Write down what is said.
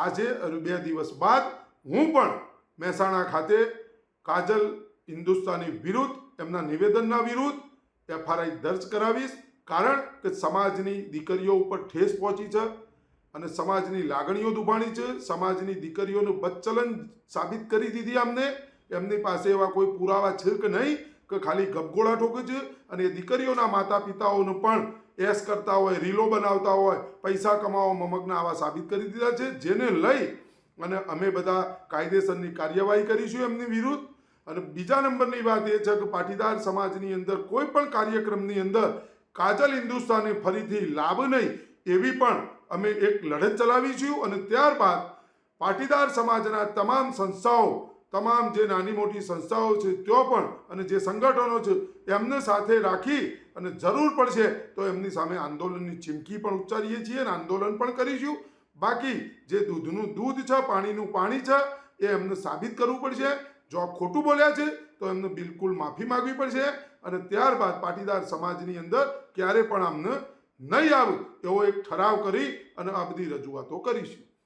આજે બે દિવસ બાદ હું પણ મહેસાણા ખાતે કાજલ હિન્દુસ્તાની વિરુદ્ધ એમના નિવેદનના વિરુદ્ધ એફઆરઆઈ દર્જ કરાવીશ. કારણ કે સમાજની દીકરીઓ ઉપર ઠેસ પહોંચી છે અને સમાજની લાગણીઓ દુભાણી છે. સમાજની દીકરીઓનું બચ્ચલન સાબિત કરી દીધી અમને. એમની પાસે એવા કોઈ પુરાવા છે કે નહીં? કે ખાલી ગબગોળા ઠોકે છે અને એ દીકરીઓના માતા પિતાઓનું પણ એસ કરતા હોય, રીલો બનાવતા હોય, પૈસા કમાવામાં મગ્ન આવા સાબિત કરી દીધા છે, જેને લઈ અને અમે બધા કાયદેસરની કાર્યવાહી કરીશું એમની વિરુદ્ધ. અને બીજા નંબરની વાત એ છે કે પાટીદાર સમાજની અંદર કોઈ પણ કાર્યક્રમની અંદર કાજલ હિન્દુસ્તાને ફરીથી લાભ નહીં એવી પણ અમે એક લડત ચલાવીશું અને ત્યારબાદ પાટીદાર સમાજના તમામ સંસ્થાઓ તમામ જે નાની મોટી સંસ્થાઓ છે, ત્યાં પણ અને જે સંગઠનો છે, એમને સાથે રાખી અને જરૂર પડશે તો એમની સામે આંદોલનની ચીમકી પણ ઉચ્ચારીએ છીએ અને આંદોલન પણ કરીશું. બાકી જે દૂધનું દૂધ છે, પાણીનું પાણી છે, એ એમને સાબિત કરવું પડશે. જો ખોટું બોલ્યા છે, તો એમને બિલકુલ માફી માગવી પડશે અને ત્યારબાદ પાટીદાર સમાજની અંદર ક્યારે પણ અમને નહીં આવે એવો એક ઠરાવ કરી અને આ બધી રજૂઆતો કરીશું.